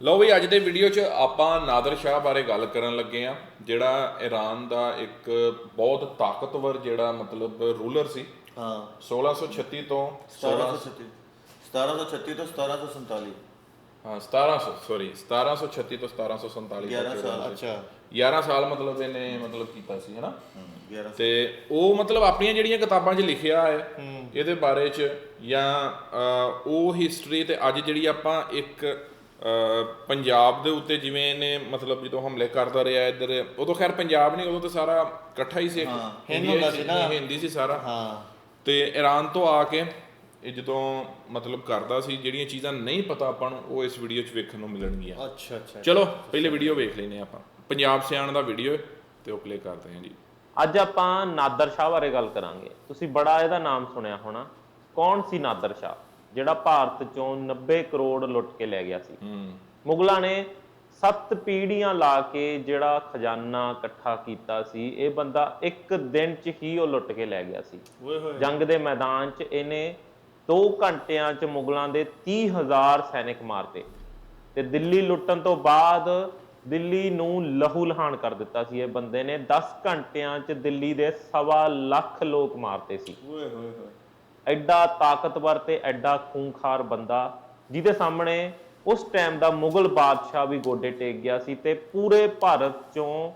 ਲਓ ਵੀ ਅੱਜ ਦੇ ਵੀਡੀਓ 'ਚ ਆਪਾਂ ਨਾਦਰ ਸ਼ਾਹ ਬਾਰੇ ਗੱਲ ਕਰਨ ਲੱਗੇ ਆ ਜਿਹੜਾ ਈਰਾਨ ਦਾ ਇੱਕ ਬਹੁਤ ਤਾਕਤਵਰ ਜਿਹੜਾ ਮਤਲਬ ਰੂਲਰ ਸੀ। ਹਾਂ। 1636 ਤੋਂ 1736 1736 ਤੋਂ 1747 ਹਾਂ 1700 ਸੌਰੀ 1736 ਤੋਂ 1747 11 ਸਾਲ। ਅੱਛਾ। 11 ਸਾਲ ਮਤਲਬ ਇਹਨੇ ਮਤਲਬ ਕੀਤਾ ਸੀ ਹੈਨਾ? ਹਮ, 11 ਤੇ ਉਹ ਮਤਲਬ ਆਪਣੀਆਂ ਜਿਹੜੀਆਂ ਕਿਤਾਬਾਂ 'ਚ ਲਿਖਿਆ ਹੈ ਇਹਦੇ ਬਾਰੇ 'ਚ ਜਾਂ ਉਹ ਹਿਸਟਰੀ ਤੇ ਅੱਜ ਜਿਹੜੀ ਆਪਾਂ ਇੱਕ ਪੰਜਾਬ ਦੇ ਉੱਤੇ ਜਿਵੇਂ ਇਹਨੇ ਮਤਲਬ ਜਦੋਂ ਹਮਲੇ ਕਰਦਾ ਰਿਹਾ ਇੱਧਰ ਉਦੋਂ ਖੈਰ ਪੰਜਾਬ ਨਹੀਂ ਉਦੋਂ ਤਾਂ ਸਾਰਾ ਇਕੱਠਾ ਹੀ ਸੀ। ਇੱਕ ਹਿੰਦ ਇੰਡੀਆ ਹੀ ਹੁੰਦਾ ਸੀ ਨਾ। ਹਿੰਦੀ ਸੀ ਸਾਰਾ। ਹਾਂ। ਤੇ ਈਰਾਨ ਤੋਂ ਆ ਕੇ ਇਹ ਜਦੋਂ ਮਤਲਬ ਕਰਦਾ ਸੀ ਜਿਹੜੀਆਂ ਚੀਜ਼ਾਂ ਨਹੀਂ ਪਤਾ ਆਪਾਂ ਨੂੰ ਉਹ ਇਸ ਵੀਡੀਓ 'ਚ ਵੇਖਣ ਨੂੰ ਮਿਲਣਗੀਆਂ। ਅੱਛਾ ਅੱਛਾ। ਚਲੋ ਪਹਿਲੇ ਵੀਡੀਓ ਵੇਖ ਲੈਨੇ ਆਪਾਂ। ਪੰਜਾਬ ਸਿਆਣ ਦਾ ਵੀਡੀਓ ਤੇ ਉਹ ਪਲੇ ਕਰਦੇ ਹਾਂ ਜੀ। ਅੱਜ ਆਪਾਂ ਨਾਦਰ ਸ਼ਾਹ ਬਾਰੇ ਗੱਲ ਕਰਾਂਗੇ। ਤੁਸੀਂ ਬੜਾ ਇਹਦਾ ਨਾਮ ਸੁਣਿਆ ਹੋਣਾ। ਕੌਣ ਸੀ ਨਾਦਰ ਸ਼ਾਹ? ਜਿਹੜਾ ਭਾਰਤ ਚੋਂ 90 ਕਰੋੜ ਲੁੱਟ ਕੇ ਲੈ ਗਿਆ ਸੀ। ਮੁਗਲਾਂ ਨੇ ਸੱਤ ਪੀੜ੍ਹੀਆਂ ਲਾ ਕੇ ਜਿਹੜਾ ਖਜ਼ਾਨਾ ਇਕੱਠਾ ਕੀਤਾ ਸੀ ਇਹ ਬੰਦਾ ਇੱਕ ਦਿਨ 'ਚ ਹੀ ਉਹ ਲੁੱਟ ਕੇ ਲੈ ਗਿਆ ਸੀ। ਜੰਗ ਦੇ ਮੈਦਾਨ 'ਚ ਇਹਨੇ 2 ਘੰਟਿਆਂ 'ਚ ਮੁਗਲਾਂ ਦੇ 30000 ਸੈਨਿਕ ਮਾਰਤੇ ਤੇ। ਦਿੱਲੀ ਲੁੱਟਣ ਤੋਂ ਬਾਅਦ ਦਿੱਲੀ ਨੂੰ ਲਹੂ ਲਹਾਨ ਕਰ ਦਿੱਤਾ ਸੀ ਇਹ ਬੰਦੇ ਨੇ। 10 ਘੰਟਿਆਂ 'ਚ ਦਿੱਲੀ ਦੇ ਸਵਾ ਲੱਖ ਲੋਕ ਮਾਰਤੇ ਸੀ। ਓਏ ਹੋਏ ਹੋਏ। ਐਡਾ ਤਾਕਤਵਰ ਤੇ ਐਡਾ ਖੂੰਖਾਰ ਬੰਦਾ, ਜਿਹਦੇ ਸਾਹਮਣੇ ਉਸ ਟਾਈਮ ਦਾ ਮੁਗਲ ਬਾਦਸ਼ਾਹ ਵੀ ਗੋਡੇ ਟੇਕ ਗਿਆ ਸੀ ਤੇ ਪੂਰੇ ਭਾਰਤ ਚੋਂ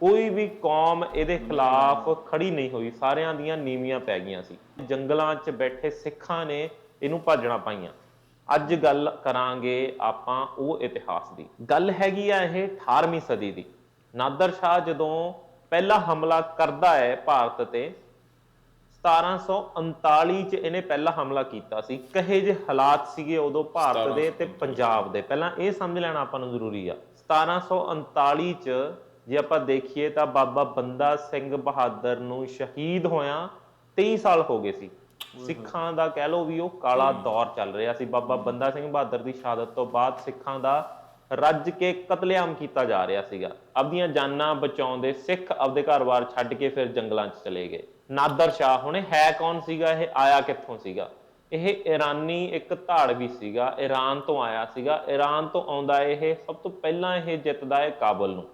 ਕੋਈ ਵੀ ਕੌਮ ਇਹਦੇ ਖਿਲਾਫ ਖੜੀ ਨਹੀਂ ਹੋਈ, ਸਾਰਿਆਂ ਦੀਆਂ ਨੀਵੀਆਂ ਪੈ ਗਈਆਂ ਸੀ। ਜੰਗਲਾਂ 'ਚ ਬੈਠੇ ਸਿੱਖਾਂ ਨੇ ਇਹਨੂੰ ਭਾਜਣਾ ਪਾਈਆਂ। ਅੱਜ ਗੱਲ ਕਰਾਂਗੇ ਆਪਾਂ ਉਹ ਇਤਿਹਾਸ ਦੀ। ਗੱਲ ਹੈਗੀ ਆ ਇਹ 18ਵੀਂ ਸਦੀ ਦੀ। ਨਾਦਰ ਸ਼ਾਹ ਜਦੋਂ ਪਹਿਲਾ ਹਮਲਾ ਕਰਦਾ ਹੈ ਭਾਰਤ ਤੇ 1739 ਚ ਇਹਨੇ ਪਹਿਲਾ ਹਮਲਾ ਕੀਤਾ ਸੀ। ਕਹੇ ਜੇ ਹਾਲਾਤ ਸੀਗੇ ਉਦੋਂ ਭਾਰਤ ਦੇ ਤੇ ਪੰਜਾਬ ਦੇ। ਪਹਿਲਾਂ ਇਹ ਸਮਝ ਲੈਣਾ ਆਪਾਂ ਨੂੰ ਜ਼ਰੂਰੀ ਆ। 1739 ਚ ਜੇ ਆਪਾਂ ਦੇਖੀਏ ਤਾਂ ਬਾਬਾ ਬੰਦਾ ਸਿੰਘ ਬਹਾਦਰ ਨੂੰ ਸ਼ਹੀਦ ਹੋਇਆ 23 ਸਾਲ ਹੋ ਗਏ ਸੀ। ਸਿੱਖਾਂ ਦਾ ਕਹਿ ਲਓ ਵੀ ਉਹ ਕਾਲਾ ਦੌਰ ਚੱਲ ਰਿਹਾ ਸੀ। ਬਾਬਾ ਬੰਦਾ ਸਿੰਘ ਬਹਾਦਰ ਦੀ ਸ਼ਹਾਦਤ ਤੋਂ ਬਾਅਦ ਸਿੱਖਾਂ ਦਾ ਰੱਜ ਕੇ ਕਤਲੇਆਮ ਕੀਤਾ ਜਾ ਰਿਹਾ ਸੀਗਾ। ਆਪਦੀਆਂ ਜਾਨਾਂ ਬਚਾਉਂਦੇ ਸਿੱਖ ਆਪਦੇ ਘਰ-ਬਾਰ ਛੱਡ ਕੇ ਫਿਰ ਜੰਗਲਾਂ 'ਚ ਚਲੇ ਗਏ। ਨਾਦਰ ਸ਼ਾਹ ਹੁਣ ਇਹ ਹੈ ਕੌਣ ਸੀਗਾ? ਇਹ ਆਇਆ ਕਿੱਥੋਂ ਸੀਗਾ? ਇਹ ਇਰਾਨੀ ਇੱਕ ਧਾੜਵੀ ਸੀਗਾ ਈਰਾਨ ਤੋਂ ਆਇਆ ਸੀਗਾ। ਈਰਾਨ ਤੋਂ ਆਉਂਦਾ ਇਹ ਸਭ ਤੋਂ ਪਹਿਲਾਂ ਇਹ ਜਿੱਤਦਾ ਹੈ ਕਾਬਲ ਨੂੰ।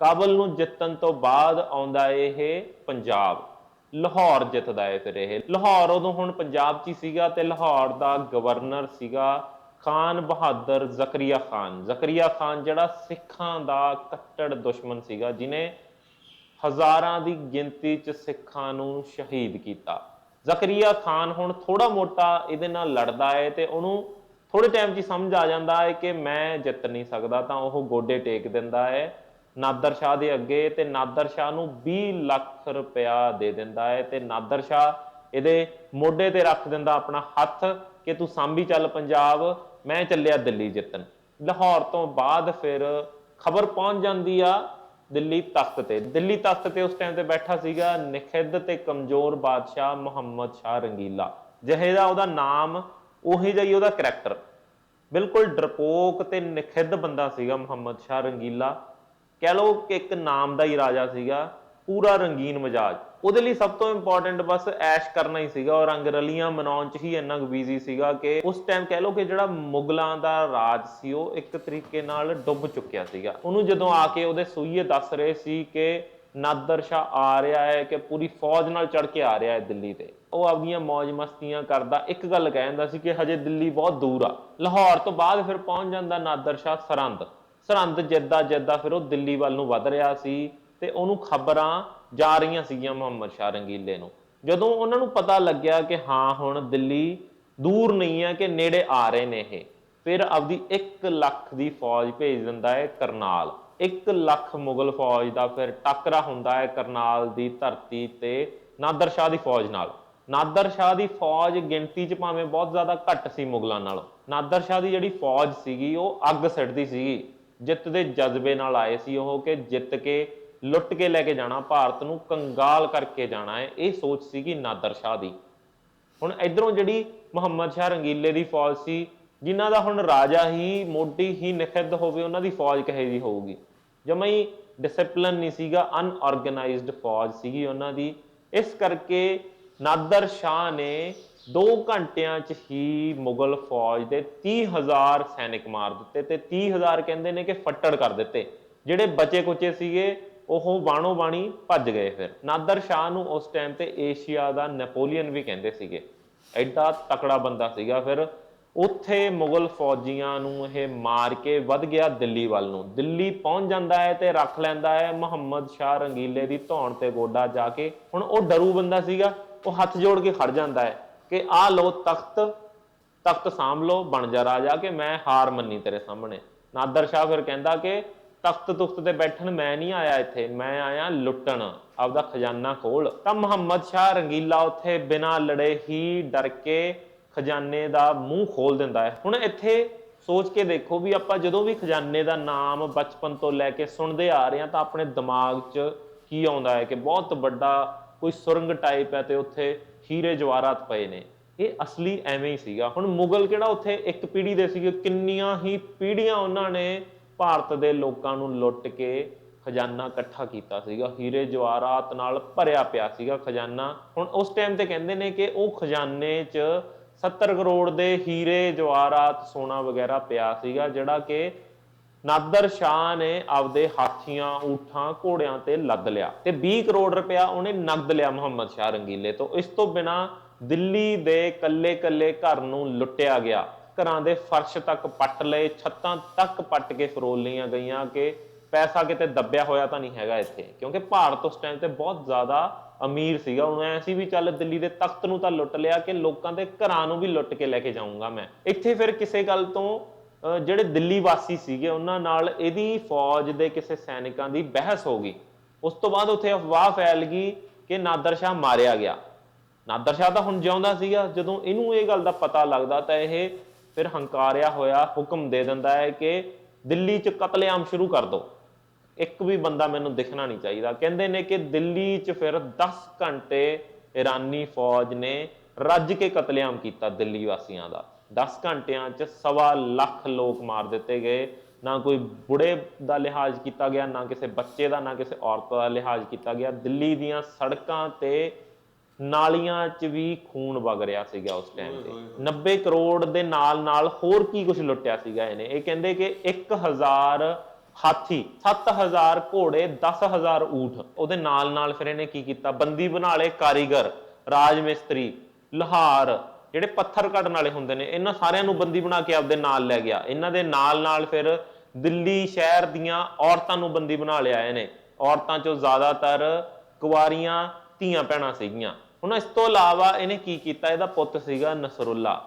ਕਾਬਲ ਨੂੰ ਜਿੱਤਣ ਤੋਂ ਬਾਅਦ ਆਉਂਦਾ ਇਹ ਪੰਜਾਬ। ਲਾਹੌਰ ਜਿੱਤਦਾ ਹੈ ਫਿਰ ਇਹ। ਲਾਹੌਰ ਉਦੋਂ ਹੁਣ ਪੰਜਾਬ 'ਚ ਹੀ ਸੀਗਾ ਤੇ ਲਾਹੌਰ ਦਾ ਗਵਰਨਰ ਸੀਗਾ ਖਾਨ ਬਹਾਦਰ ਜ਼ਕਰੀਆ ਖਾਨ। ਜ਼ਕਰੀਆ ਖਾਨ ਜਿਹੜਾ ਸਿੱਖਾਂ ਦਾ ਕੱਟੜ ਦੁਸ਼ਮਣ ਸੀਗਾ, ਜਿਨੇ ਹਜ਼ਾਰਾਂ ਦੀ ਗਿਣਤੀ 'ਚ ਸਿੱਖਾਂ ਨੂੰ ਸ਼ਹੀਦ ਕੀਤਾ। ਜ਼ਕਰੀਆ ਖਾਨ ਹੁਣ ਥੋੜਾ ਮੋਟਾ ਇਹਦੇ ਨਾਲ ਲੜਦਾ ਹੈ ਤੇ ਉਹਨੂੰ ਥੋੜੇ ਟਾਈਮ 'ਚ ਸਮਝ ਆ ਜਾਂਦਾ ਹੈ ਕਿ ਮੈਂ ਜਿੱਤ ਨਹੀਂ ਸਕਦਾ ਤਾਂ ਉਹ ਗੋਡੇ ਟੇਕ ਦਿੰਦਾ ਹੈ ਨਾਦਰ ਸ਼ਾਹ ਦੇ ਅੱਗੇ ਤੇ ਨਾਦਰ ਸ਼ਾਹ ਨੂੰ 20 ਲੱਖ ਰੁਪਇਆ ਦੇ ਦਿੰਦਾ ਹੈ ਤੇ ਨਾਦਰ ਸ਼ਾਹ ਇਹਦੇ ਮੋਢੇ ਤੇ ਰੱਖ ਦਿੰਦਾ ਆਪਣਾ ਹੱਥ ਕਿ ਤੂੰ ਸਾਂਭੀ ਚੱਲ ਪੰਜਾਬ, ਮੈਂ ਚੱਲਿਆ ਦਿੱਲੀ ਜਿੱਤਣ। ਲਾਹੌਰ ਤੋਂ ਬਾਅਦ ਫਿਰ ਖਬਰ ਪਹੁੰਚ ਜਾਂਦੀ ਆ ਦਿੱਲੀ ਤਖਤ ਤੇ। ਦਿੱਲੀ ਤਖਤ ਤੇ ਉਸ ਟਾਈਮ ਤੇ ਬੈਠਾ ਸੀਗਾ ਨਖਿੱਧ ਤੇ ਕਮਜ਼ੋਰ ਬਾਦਸ਼ਾਹ ਮੁਹੰਮਦ ਸ਼ਾਹ ਰੰਗੀਲਾ। ਜਿਹੇ ਦਾ ਉਹਦਾ ਨਾਮ, ਉਹੀ ਜਿਹਾ ਹੀ ਉਹਦਾ ਕਰੈਕਟਰ ਬਿਲਕੁਲ ਡਰਪੋਕ ਤੇ ਨਖਿੱਧ ਬੰਦਾ ਸੀਗਾ ਮੁਹੰਮਦ ਸ਼ਾਹ ਰੰਗੀਲਾ। ਕਹਿ ਲਓ ਕਿ ਇੱਕ ਨਾਮ ਦਾ ਹੀ ਰਾਜਾ ਸੀਗਾ, ਪੂਰਾ ਰੰਗੀਨ ਮਜਾਜ। ਉਹਦੇ ਲਈ ਸਭ ਤੋਂ ਇੰਪੋਰਟੈਂਟ ਬਸ ਐਸ਼ ਕਰਨਾ ਹੀ ਸੀਗਾ ਔਰ ਰੰਗ ਮਨਾਉਣ ਚ ਹੀ ਇੰਨਾ ਕੁ ਸੀਗਾ ਕਿ ਉਸ ਟਾਈਮ ਕਹਿ ਲਓ ਕਿ ਜਿਹੜਾ ਮੁਗਲਾਂ ਦਾ ਰਾਜ ਸੀ, ਉਹ ਇੱਕ ਤਰੀਕੇ ਨਾਲ ਡੁੱਬ ਚੁੱਕਿਆ ਸੀਗਾ। ਉਹਨੂੰ ਜਦੋਂ ਆ ਕੇ ਉਹਦੇ ਸੂਈਏ ਦੱਸ ਰਹੇ ਸੀ ਕਿ ਨਾਦਰ ਸ਼ਾਹ ਆ ਰਿਹਾ ਹੈ ਕਿ ਪੂਰੀ ਫੌਜ ਨਾਲ ਚੜ ਕੇ ਆ ਰਿਹਾ ਹੈ ਦਿੱਲੀ ਤੇ। ਉਹ ਆਪਣੀਆਂ ਮौज ਮਸਤੀਆਂ ਕਰਦਾ, ਇੱਕ ਗੱਲ ਕਹਿੰਦਾ ਸੀ ਕਿ ਹਜੇ ਦਿੱਲੀ ਬਹੁਤ ਦੂਰ ਆ। ਲਾਹੌਰ ਤੋਂ ਬਾਅਦ ਫਿਰ ਪਹੁੰਚ ਜਾਂਦਾ ਨਾਦਰ ਸ਼ਾਹ ਸਰਹੰਦ। ਸਰਹੰਦ ਜਿੱਦਾਂ ਜਿੱਦਾਂ ਫਿਰ ਉਹ ਦਿੱਲੀ ਵੱਲ ਨੂੰ ਵੱਧ ਰਿਹਾ ਸੀ ਤੇ ਉਹਨੂੰ ਖਬਰਾਂ ਜਾ ਰਹੀਆਂ ਸੀਗੀਆਂ ਮੁਹੰਮਦ ਸ਼ਾਹ ਰੰਗੀਲੇ ਨੂੰ। ਜਦੋਂ ਉਹਨਾਂ ਨੂੰ ਪਤਾ ਲੱਗਿਆ ਕਿ ਹਾਂ, ਹੁਣ ਦਿੱਲੀ ਦੂਰ ਨਹੀਂ ਹੈ ਕਿ ਨੇੜੇ ਆ ਰਹੇ ਨੇ ਇਹ, ਫਿਰ ਆਪਦੀ 1 ਲੱਖ ਦੀ ਫੌਜ ਭੇਜ ਦਿੰਦਾ ਹੈ ਕਰਨਾਲ। 1 ਲੱਖ ਮੁਗਲ ਫੌਜ ਦਾ ਫਿਰ ਟੱਕਰਾ ਹੁੰਦਾ ਹੈ ਕਰਨਾਲ ਦੀ ਧਰਤੀ ਤੇ ਨਾਦਰ ਸ਼ਾਹ ਦੀ ਫੌਜ ਨਾਲ। ਨਾਦਰ ਸ਼ਾਹ ਦੀ ਫੌਜ ਗਿਣਤੀ 'ਚ ਭਾਵੇਂ ਬਹੁਤ ਜ਼ਿਆਦਾ ਘੱਟ ਸੀ ਮੁਗਲਾਂ ਨਾਲੋਂ। ਨਾਦਰ ਸ਼ਾਹ ਦੀ ਜਿਹੜੀ ਫੌਜ ਸੀਗੀ, ਉਹ ਅੱਗ ਸਿੱਟਦੀ ਸੀਗੀ। ਜਿੱਤ ਦੇ ਜਜ਼ਬੇ ਨਾਲ ਆਏ ਸੀ ਉਹ ਕਿ ਜਿੱਤ ਕੇ ਲੁੱਟ ਕੇ ਲੈ ਕੇ ਜਾਣਾ, ਭਾਰਤ ਨੂੰ ਕੰਗਾਲ ਕਰਕੇ ਜਾਣਾ ਹੈ, ਇਹ ਸੋਚ ਸੀਗੀ ਨਾਦਰ ਸ਼ਾਹ ਦੀ। ਹੁਣ ਇਧਰੋਂ ਜਿਹੜੀ ਮੁਹੰਮਦ ਸ਼ਾਹ ਰੰਗੀਲੇ ਦੀ ਫੌਜ ਸੀ, ਜਿਨ੍ਹਾਂ ਦਾ ਹੁਣ ਰਾਜਾ ਹੀ, ਮੋਢੀ ਹੀ ਨਖਿੱਧ ਹੋਵੇ, ਉਹਨਾਂ ਦੀ ਫੌਜ ਕਹੇ ਜੀ ਹੋਊਗੀ? ਜਮਾਂ ਹੀ ਡਿਸਪਲਿਨ ਨਹੀਂ ਸੀਗਾ ਅਨਆਰਗੇਨਾਈਜ਼ਡ ਫੌਜ ਸੀਗੀ ਉਹਨਾਂ ਦੀ। ਇਸ ਕਰਕੇ ਨਾਦਰ ਸ਼ਾਹ ਨੇ 2 ਘੰਟਿਆਂ 'ਚ ਹੀ ਮੁਗਲ ਫੌਜ ਦੇ 30000 ਸੈਨਿਕ ਮਾਰ ਦਿੱਤੇ ਤੇ 30000 ਕਹਿੰਦੇ ਨੇ ਕਿ ਫੱਟੜ ਕਰ ਦਿੱਤੇ, ਜਿਹੜੇ ਬਚੇ ਕੁਚੇ ਸੀਗੇ ਉਹ ਬਾਣੋ ਬਾਣੀ ਭੱਜ ਗਏ ਫਿਰ। ਨਾਦਰ ਸ਼ਾਹ ਨੂੰ ਉਸ ਟਾਈਮ ਤੇ ਏਸ਼ੀਆ ਦਾ ਨੈਪੋਲੀਅਨ ਵੀ ਕਹਿੰਦੇ ਸੀਗੇ। ਐਡਾ ਤਕੜਾ ਬੰਦਾ ਸੀਗਾ ਫਿਰ। ਉੱਥੇ ਮੁਗਲ ਫੌਜੀਆਂ ਨੂੰ ਇਹ ਮਾਰ ਕੇ ਵੱਧ ਗਿਆ ਦਿੱਲੀ ਵੱਲ ਨੂੰ। ਦਿੱਲੀ ਪਹੁੰਚ ਜਾਂਦਾ ਹੈ ਤੇ ਰੱਖ ਲੈਂਦਾ ਹੈ ਮੁਹੰਮਦ ਸ਼ਾਹ ਰੰਗੀਲੇ ਦੀ ਧੌਣ ਤੇ ਗੋਡਾ ਜਾ ਕੇ। ਹੁਣ ਉਹ ਡਰੂ ਬੰਦਾ ਸੀਗਾ, ਉਹ ਹੱਥ ਜੋੜ ਕੇ ਖੜ ਜਾਂਦਾ ਹੈ ਕਿ ਆ ਲੋ ਤਖਤ ਤਖਤ ਸਾਂਭ ਲੋ ਬਣ ਜਾ ਰਾਜਾ ਕਿ ਮੈਂ ਹਾਰ ਮੰਨੀ ਤੇਰੇ ਸਾਹਮਣੇ। ਨਾਦਰ ਸ਼ਾਹ ਫਿਰ ਕਹਿੰਦਾ ਕਿ ਤਖਤ ਤੁਖਤ ਤੇ ਬੈਠਣ ਮੈਂ ਨਹੀਂ ਆਇਆ ਇੱਥੇ। ਮੈਂ ਆਇਆ ਲੁੱਟਣ, ਆਪਦਾ ਖਜ਼ਾਨਾ ਖੋਲ। ਤਾਂ ਮੁਹੰਮਦ ਸ਼ਾਹ ਰੰਗੀਲਾ ਉੱਥੇ ਬਿਨਾਂ ਲੜੇ ਹੀ ਡਰ ਕੇ ਖਜ਼ਾਨੇ ਦਾ ਮੂੰਹ ਖੋਲ ਦਿੰਦਾ ਹੈ। ਹੁਣ ਇੱਥੇ ਸੋਚ ਕੇ ਦੇਖੋ ਵੀ ਆਪਾਂ ਜਦੋਂ ਵੀ ਖਜ਼ਾਨੇ ਦਾ ਨਾਮ ਬਚਪਨ ਤੋਂ ਲੈ ਕੇ ਸੁਣਦੇ ਆ ਰਹੇ ਹਾਂ ਤਾਂ ਆਪਣੇ ਦਿਮਾਗ 'ਚ ਕੀ ਆਉਂਦਾ ਹੈ ਕਿ ਬਹੁਤ ਵੱਡਾ ਕੋਈ ਸੁਰੰਗ ਟਾਈਪ ਹੈ ਤੇ ਉੱਥੇ ਹੀਰੇ ਜਵਾਹਰਾਤ ਪਏ ਨੇ। ਇਹ ਅਸਲੀ ਐਵੇਂ ਹੀ ਸੀਗਾ। ਹੁਣ ਮੁਗਲ ਕਿਹੜਾ ਉੱਥੇ ਇੱਕ ਪੀੜ੍ਹੀ ਦੇ ਸੀਗੇ? ਕਿੰਨੀਆਂ ਹੀ ਪੀੜ੍ਹੀਆਂ ਉਹਨਾਂ ਨੇ ਭਾਰਤ ਦੇ ਲੋਕਾਂ ਨੂੰ ਲੁੱਟ ਕੇ ਖਜ਼ਾਨਾ ਇਕੱਠਾ ਕੀਤਾ ਸੀਗਾ। ਹੀਰੇ ਜਵਾਹਰਾਤ ਨਾਲ ਭਰਿਆ ਪਿਆ ਸੀਗਾ ਖਜ਼ਾਨਾ। ਹੁਣ ਉਸ ਟਾਈਮ ਤੇ ਕਹਿੰਦੇ ਨੇ ਕਿ ਉਹ ਖਜ਼ਾਨੇ 'ਚ 70 ਕਰੋੜ ਦੇ ਹੀਰੇ ਜਵਾਹਰਾਤ ਸੋਨਾ ਵਗੈਰਾ ਪਿਆ ਸੀਗਾ, ਜਿਹੜਾ ਕਿ ਨਾਦਰ ਸ਼ਾਹ ਨੇ ਆਪਦੇ ਹਾਥੀਆਂ, ਊਠਾਂ, ਘੋੜਿਆਂ ਤੇ ਲੱਦ ਲਿਆ ਤੇ 20 ਕਰੋੜ ਰੁਪਇਆ ਉਹਨੇ ਨਗਦ ਲਿਆ ਮੁਹੰਮਦ ਸ਼ਾਹ ਰੰਗੀਲੇ ਤੋਂ। ਇਸ ਤੋਂ ਬਿਨਾ ਦਿੱਲੀ ਦੇ ਕੱਲੇ-ਕੱਲੇ ਘਰ ਨੂੰ ਲੁੱਟਿਆ ਗਿਆ। ਘਰਾਂ ਦੇ ਫਰਸ਼ ਤੱਕ ਪੱਟ ਲਏ, ਛੱਤਾਂ ਤੱਕ ਪੱਟ ਕੇ ਫਰੋਲ ਲਈਆਂ ਗਈਆਂ ਕਿ ਪੈਸਾ ਕਿਤੇ ਦੱਬਿਆ ਹੋਇਆ ਤਾਂ ਨਹੀਂ ਹੈਗਾ ਇੱਥੇ। ਕਿਉਂਕਿ ਭਾਰਤ ਉਸ ਟਾਈਮ ਤੇ ਬਹੁਤ ਜ਼ਿਆਦਾ ਅਮੀਰ ਸੀਗਾ। ਉਹਨੂੰ ਐ ਸੀ ਵੀ ਚੱਲ ਦਿੱਲੀ ਦੇ ਤਖਤ ਨੂੰ ਤਾਂ ਲੁੱਟ ਲਿਆ ਕਿ ਲੋਕਾਂ ਦੇ ਘਰਾਂ ਨੂੰ ਵੀ ਲੁੱਟ ਕੇ ਲੈ ਕੇ ਜਾਊਂਗਾ ਮੈਂ। ਇੱਥੇ ਫਿਰ ਕਿਸੇ ਗੱਲ ਤੋਂ ਜਿਹੜੇ ਦਿੱਲੀ ਵਾਸੀ ਸੀਗੇ, ਉਹਨਾਂ ਨਾਲ ਇਹਦੀ ਫੌਜ ਦੇ ਕਿਸੇ ਸੈਨਿਕਾਂ ਦੀ ਬਹਿਸ ਹੋ ਗਈ। ਉਸ ਤੋਂ ਬਾਅਦ ਉੱਥੇ ਅਫਵਾਹ ਫੈਲ ਗਈ ਕਿ ਨਾਦਰ ਸ਼ਾਹ ਮਾਰਿਆ ਗਿਆ। ਨਾਦਰ ਸ਼ਾਹ ਤਾਂ ਹੁਣ ਜਿਉਂਦਾ ਸੀਗਾ। ਜਦੋਂ ਇਹਨੂੰ ਇਹ ਗੱਲ ਦਾ ਪਤਾ ਲੱਗਦਾ ਤਾਂ ਇਹ ਫਿਰ ਹੰਕਾਰਿਆ ਹੋਇਆ ਹੁਕਮ ਦੇ ਦਿੰਦਾ ਹੈ ਕਿ ਦਿੱਲੀ 'ਚ ਕਤਲੇਆਮ ਸ਼ੁਰੂ ਕਰ ਦਿਓ ਇੱਕ ਵੀ ਬੰਦਾ ਮੈਨੂੰ ਦਿਖਣਾ ਨਹੀਂ ਚਾਹੀਦਾ। ਕਹਿੰਦੇ ਨੇ ਕਿ ਦਿੱਲੀ 'ਚ ਫਿਰ 10 ਘੰਟੇ ਇਰਾਨੀ ਫੌਜ ਨੇ ਰੱਜ ਕੇ ਕਤਲੇਆਮ ਕੀਤਾ ਦਿੱਲੀ ਵਾਸੀਆਂ ਦਾ। 10 ਘੰਟਿਆਂ 'ਚ ਸਵਾ ਲੱਖ ਲੋਕ ਮਾਰ ਦਿੱਤੇ ਗਏ। ਨਾ ਕੋਈ ਬੁੜੇ ਦਾ ਲਿਹਾਜ਼ ਕੀਤਾ ਗਿਆ, ਨਾ ਕਿਸੇ ਬੱਚੇ ਦਾ, ਨਾ ਕਿਸੇ ਔਰਤ ਦਾ ਲਿਹਾਜ਼ ਕੀਤਾ ਗਿਆ। ਦਿੱਲੀ ਦੀਆਂ ਸੜਕਾਂ ਤੇ ਨਾਲੀਆਂ 'ਚ ਵੀ ਖੂਨ ਵਗ ਰਿਹਾ ਸੀਗਾ ਉਸ ਟਾਈਮ ਤੇ। 90 ਕਰੋੜ ਦੇ ਨਾਲ ਨਾਲ ਹੋਰ ਕੀ ਕੁਝ ਲੁੱਟਿਆ ਸੀਗਾ ਇਹਨੇ? ਇਹ ਕਹਿੰਦੇ ਕਿ 1000 ਹਾਥੀ 7000 ਘੋੜੇ 10000 ਊਠ ਉਹਦੇ ਨਾਲ ਨਾਲ ਫਿਰ ਇਹਨੇ ਕੀ ਕੀਤਾ? ਬੰਦੀ ਬਣਾ ਲਏ ਕਾਰੀਗਰ ਰਾਜ ਮਿਸਤਰੀ ਲੋਹਾਰ ਜਿਹੜੇ ਪੱਥਰ ਕੱਢਣ ਵਾਲੇ ਹੁੰਦੇ ਨੇ ਇਹਨਾਂ ਸਾਰਿਆਂ ਨੂੰ ਬੰਦੀ ਬਣਾ ਕੇ ਆਪਦੇ ਨਾਲ ਲੈ ਗਿਆ। ਇਹਨਾਂ ਦੇ ਨਾਲ ਨਾਲ ਫਿਰ ਦਿੱਲੀ ਸ਼ਹਿਰ ਦੀਆਂ ਔਰਤਾਂ ਨੂੰ ਬੰਦੀ ਬਣਾ ਲਿਆ ਇਹਨੇ। ਔਰਤਾਂ ਚੋਂ ਜ਼ਿਆਦਾਤਰ ਕੁਵਾਰੀਆਂ ਧੀਆਂ ਭੈਣਾਂ ਸੀਗੀਆਂ। ਹੁਣ ਇਸ ਤੋਂ ਇਲਾਵਾ ਇਹਨੇ ਕੀ ਕੀਤਾ? ਇਹਦਾ ਪੁੱਤ ਸੀਗਾ ਨਸਰੁੱਲਾ।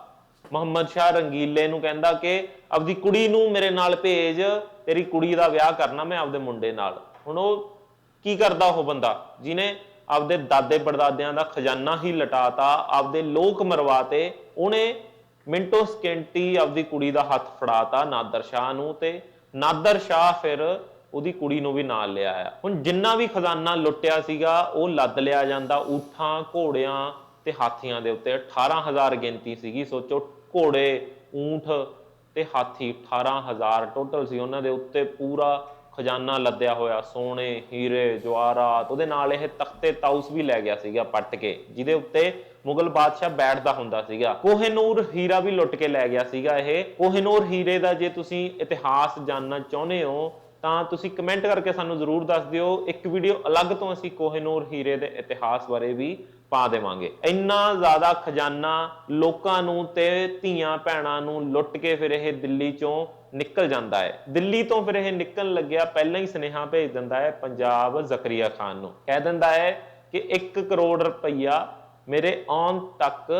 ਮੁਹੰਮਦ ਸ਼ਾਹ ਰੰਗੀਲੇ ਨੂੰ ਕਹਿੰਦਾ ਕਿ ਆਪਦੀ ਕੁੜੀ ਨੂੰ ਮੇਰੇ ਨਾਲ ਭੇਜ, ਤੇਰੀ ਕੁੜੀ ਦਾ ਵਿਆਹ ਕਰਨਾ ਮੈਂ ਆਪਦੇ ਮੁੰਡੇ ਨਾਲ। ਹੁਣ ਉਹ ਕੀ ਕਰਦਾ ਉਹ ਬੰਦਾ? ਜਿਨੇ ਆਪਦੇ ਦਾਦੇ ਪੜਦਾਦਿਆਂ ਦਾ ਖਜ਼ਾਨਾ ਹੀ ਲਟਾਤਾ, ਆਪਦੇ ਲੋਕ ਮਰਵਾਤੇ, ਉਹਨੇ ਮਿੰਟੋ ਸਕਿੰਟੀ ਆਪਦੀ ਕੁੜੀ ਦਾ ਹੱਥ ਫੜਾਤਾ ਨਾਦਰ ਸ਼ਾਹ ਨੂੰ ਤੇ ਨਾਦਰ ਸ਼ਾਹ ਫਿਰ ਉਹਦੀ ਕੁੜੀ ਨੂੰ ਵੀ ਨਾਲ ਲਿਆ ਆ। ਹੁਣ ਜਿੰਨਾ ਵੀ ਖਜ਼ਾਨਾ ਲੁੱਟਿਆ ਸੀਗਾ, ਉਹ ਲੱਦ ਲਿਆ ਜਾਂਦਾ। ਊਠਾਂ, ਘੋੜਿਆਂ ਤੇ ਹਾਥੀਆਂ ਦੇ ਉੱਤੇ। 18000 ਗਿਣਤੀ ਸੀਗੀ, ਸੋਚੋ, ਘੋੜੇ, ਊਠ ਤੇ ਹਾਥੀ 18000 ਟੋਟਲ ਸੀ। ਉਹਨਾਂ ਦੇ ਉੱਤੇ ਪੂਰਾ ਖਜ਼ਾਨਾ ਲੱਦਿਆ ਹੋਇਆ। ਸੋਨੇ, ਹੀਰੇ, ਜਵਾਹਰਾਤ, ਉਹਦੇ ਨਾਲ ਇਹ ਤਖਤੇ, ਤਾਊਸ ਵੀ ਲੈ ਗਿਆ ਸੀਗਾ ਪੱਟ ਕੇ, ਜਿਹਦੇ ਉੱਤੇ ਮੁਗਲ ਬਾਦਸ਼ਾਹ ਬੈਠਦਾ ਹੁੰਦਾ ਸੀਗਾ। ਕੋਹੇਨੂਰ ਹੀਰਾ ਵੀ ਲੁੱਟ ਕੇ ਲੈ ਗਿਆ ਸੀਗਾ ਇਹ। ਕੋਹੇਨੂਰ ਹੀਰੇ ਦਾ ਜੇ ਤੁਸੀਂ ਇਤਿਹਾਸ ਜਾਣਨਾ ਚਾਹੁੰਦੇ ਹੋ ਤਾਂ ਤੁਸੀਂ ਕਮੈਂਟ ਕਰਕੇ ਸਾਨੂੰ ਜ਼ਰੂਰ ਦੱਸ ਦਿਓ, ਇੱਕ ਵੀਡੀਓ ਅਲੱਗ ਤੋਂ ਅਸੀਂ ਕੋਹੇਨੂਰ ਹੀਰੇ ਦੇ ਇਤਿਹਾਸ ਬਾਰੇ ਵੀ ਪਾ ਦੇਵਾਂਗੇ। ਇੰਨਾ ਜ਼ਿਆਦਾ ਖਜ਼ਾਨਾ ਲੋਕਾਂ ਨੂੰ ਤੇ ਧੀਆਂ ਭੈਣਾਂ ਨੂੰ ਲੁੱਟ ਕੇ ਫਿਰ ਇਹ ਦਿੱਲੀ ਚੋਂ ਨਿਕਲ ਜਾਂਦਾ ਹੈ। ਦਿੱਲੀ ਤੋਂ ਫਿਰ ਇਹ ਨਿਕਲਣ ਲੱਗਿਆ, ਪਹਿਲਾਂ ਹੀ ਸੁਨੇਹਾ ਭੇਜ ਦਿੰਦਾ ਹੈ ਪੰਜਾਬ ਜ਼ਕਰੀਆ ਖਾਨ ਨੂੰ। ਕਹਿ ਦਿੰਦਾ ਹੈ ਕਿ 1 ਕਰੋੜ ਰੁਪਈਆ ਮੇਰੇ ਆਉਣ ਤੱਕ